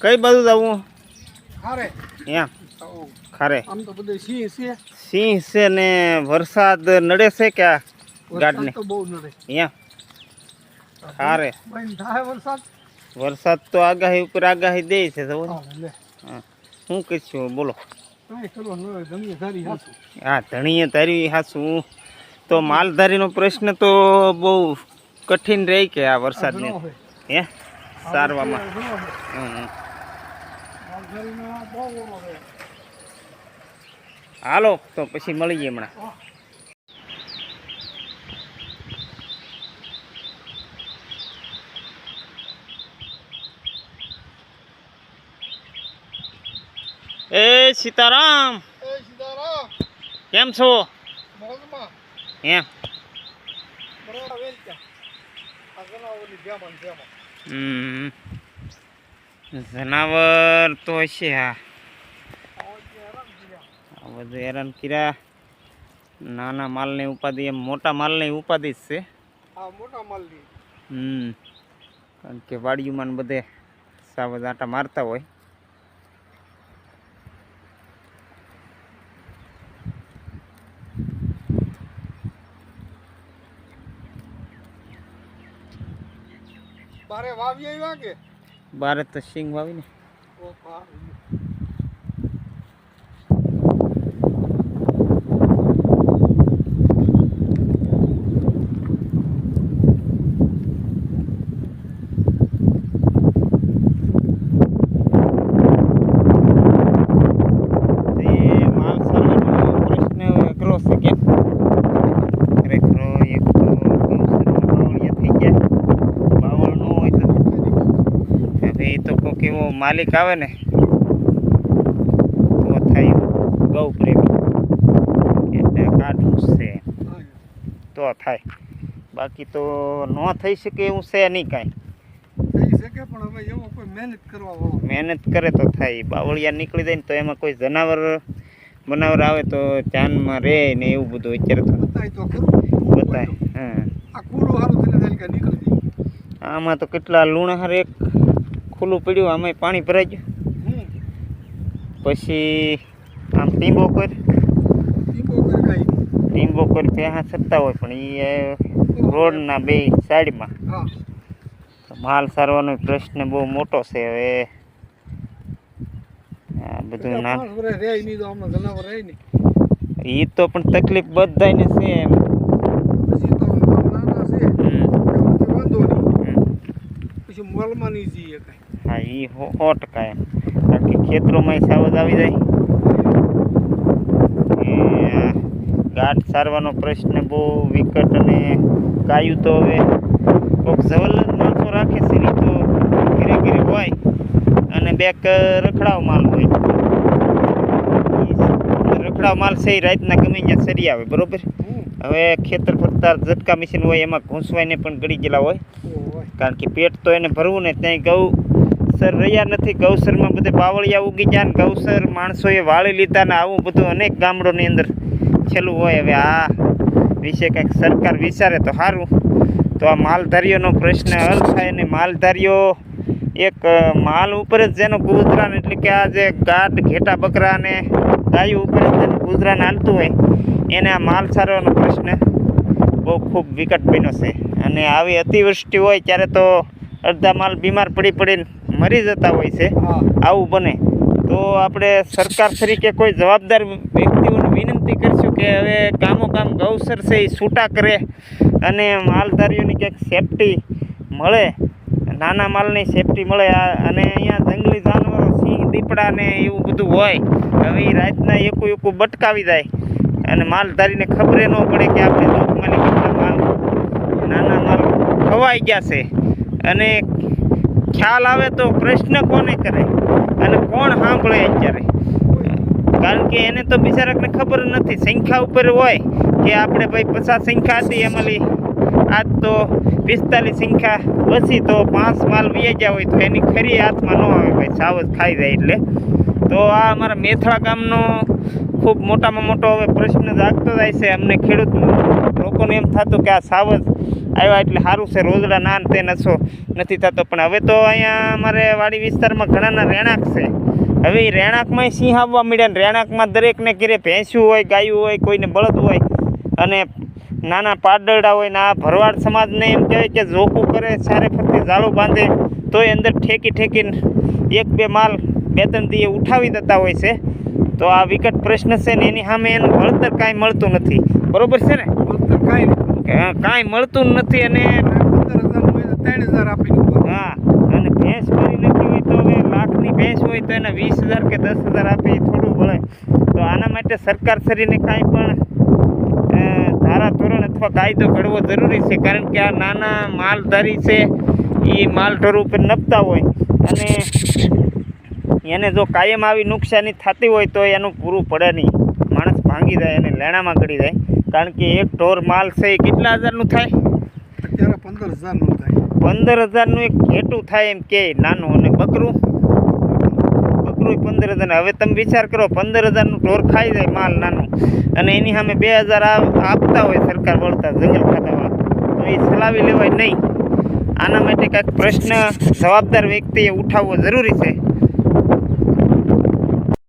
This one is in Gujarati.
કઈ બાજુ જવું? ખારે. આમ તો બધે સિંહ છે. સિંહ છે ને વરસાદ નડે છે કે વરસાદ તો બહુ નડે. અહીંયા ખારે. વરસાદ? વરસાદ તો આગાહી ઉપર આગાહી દે છે તો હા, શું કહીશું બોલો. હા ધણીએ તારી હાસું તો માલધારીનો પ્રશ્ન તો બહુ કઠિન રહે કે આ વરસાદને. હે? સારવામાં. હમ, હમ. માલધારીમાં બહુ ઘણો હોય. હાલો તો પછી મળીએ હમણાં. એ સીતારામ. કેમ છો? એમ. હમ. જનાવર તો હશે હા આવો એટલે હેરાન કર્યા. આ બધું હેરાન કર્યા નાના માલની ઉપાધિ એમ મોટા માલની ઉપાધિ જ છે આ મોટા માલની. હમ કારણ કે વાડીઓમાં ને બધે સાવજ આટા મારતા હોય બારે વાવી આવ્યા કે भारत सिंह भावी ने એવો માલિક આવે ને તો થાય ગૌ પ્રેમી. એટલે કાઢવું છે. તો થાય. બાકી તો ન થઈ શકે એવું છે નહીં કાંઈ. થઈ શકે પણ હવે એવો કોઈ મહેનત કરવા મહેનત કરે તો થાય. બાવળિયા નીકળી જાય ને તો એમાં કોઈ જનાવર બનાવર આવે તો ચાનમાં રહે ને એવું બધું અત્યારે તો. બતાય હા. આમાં તો કેટલા લુણાહાર એક ખુલ્લું પડ્યું આમાં પાણી ભરાઈ ગયું. પછી આમ ટીંબો કર. ટીંબો કર ત્યાં સત્તા હોય પણ એ રોડના બે સાઈડમાં. હા. માલ સારવાનો પ્રશ્ન બહુ મોટો છે હવે. આ બધું ના એ તો પણ તકલીફ બધાને છે એમ. પછી મોલમાં નહીં જઈએ કાંઈ. હા એ સો ટકા એમ કારણ કે ખેતરોમાં સાવજ આવી જાય. ગાઢ ગાંઠ સારવાનો પ્રશ્ન બહુ વિકટ અને કાયું તો હવે કોઈક જવલત માણસો રાખે છે નહીં તો ઘીરે ઘીરે હોય અને બેક રખડાવ માલ હોય. રખડાવ માલ છે એ રાતના ગમે ત્યાં સરી આવે બરોબર? હવે ખેતર ફરતા ઝટકા મશીન હોય એમાં ઘૂંસવાઈને પણ ગળી ગયેલા હોય. કારણ કે પેટ તો એને ભરવું ને ત્યાં ગૌ સર રહ્યા નથી. ગૌસરમાં બધે બાવળિયા ઉગી ગયા ને ગૌસર માણસોએ વાળી લીધા ને આવું બધું અનેક ગામડોની અંદર છેલ્લું હોય. હવે આ વિશે કંઈક સરકાર વિચારે તો સારું તો આ માલધારીઓનો પ્રશ્ન હલ થાય ને માલધારીઓ એક માલ ઉપર જ જેનું ગુજરાન એટલે કે આ જે ગાઢ ઘેટા બકરા અને ગાયો ઉપર જ જેનું ગુજરાન હાલતું હોય, એને આ માલ સારવાનો પ્રશ્ન બહુ ખૂબ વિકટ બન્યો છે. અને આવી અતિવૃષ્ટિ હોય ત્યારે તો અડધા માલ બીમાર પડી પડીને મરી જતા હોય છે. આવું બને. તો આપણે સરકાર તરીકે કોઈ જવાબદાર વ્યક્તિઓને વિનંતી કરશું કે હવે કામો કામ ગૌસર છે એ છૂટા કરે અને માલધારીઓની ક્યાંક સેફટી મળે નાના માલની સેફટી મળે અને અહીંયા જંગલી જાનવરો સિંહ દીપડા ને એવું બધું હોય હવે એ રાતના એકું એકું બટકાવી જાય અને માલધારીને ખબરે ન પડે કે આપણે લોકમાં કેટલા માલ નાના માલ ખવાઈ ગયા છે. અને ખ્યાલ આવે તો પ્રશ્ન કોને કરે? અને કોણ સાંભળે અત્યારે? કારણ કે એને તો બિચારાને ખબર નથી. સંખ્યા ઉપર હોય કે આપણે ભાઈ પચાસ સંખ્યા હતી એમાંની. આજ તો પિસ્તાલીસ સંખ્યા વસી તો પાંચ માલ વ્યાજ્યા હોય તો એની ખરી હાથમાં ન આવે ભાઈ. સાવજ ખાઈ જાય એટલે. તો આ અમારા મેથળા ગામનો ખૂબ મોટામાં મોટો હવે પ્રશ્ન જાગતો જાય છે. અમને ખેડૂત લોકોને એમ થતું કે આ સાવજ આવ્યા એટલે સારું છે, રોજડા ના તે નશો નથી થતો, પણ હવે તો અહીંયા અમારે વાડી વિસ્તારમાં ઘણાના રહેણાંક છે. હવે એ રહેણાંકમાં સિંહ આવવા મળ્યા ને રહેણાંકમાં દરેકને ઘેરે ભેંસ્યું હોય, ગાયું હોય, કોઈને બળદ હોય અને નાના પાડરડા હોય ને આ ભરવાડ સમાજને એમ કહેવાય કે ઝોકું કરે સારે ફરતી જાળું બાંધે, તોય અંદર ઠેકી ઠેકીને એક, બે માલ બે, ત્રણ દીએ ઉઠાવી દેતા હોય છે. તો આ વિકટ પ્રશ્ન છે ને, એની સામે એનું વળતર કાંઈ મળતું નથી. બરોબર છે ને? વળતર કાંઈ કાંઈ મળતું નથી અને હા, અને ભેંસ ભરી નથી હોય તો લાખની ભેંસ હોય તો એને વીસ હજાર કે દસ હજાર આપે થોડું ભળે તો આના માટે સરકાર શ્રીને કાંઈ પણ ધારા ધોરણ અથવા કાયદો ઘડવો જરૂરી છે, કારણ કે આ નાના માલધારી છે, એ માલ ઢોર ઉપર નપતા હોય. અને એને જો કાયમ આવી નુકસાની થતી હોય તો એનું પૂરું પડે નહીં. માણસ ભાંગી જાય અને લેણામાં ગળી જાય. કારણ કે એક ઢોર માલ છે એ કેટલા હજારનું થાય? અત્યારે પંદર હજારનું થાય. પંદર હજારનું એક ઘેટું થાય એમ કે નાનું અને બકરું. બકરું પંદર હજાર હવે તમે વિચાર કરો પંદર હજારનું ઢોર ખાઈ જાય માલ નાનું. અને એની સામે બે હજાર આપતા હોય સરકાર વળતા જંગલ ખાતાવાળા. તો એ ચલાવી લેવાય નહીં. આના માટે કાંઈક પ્રશ્ન જવાબદાર વ્યક્તિએ ઉઠાવવો જરૂરી છે.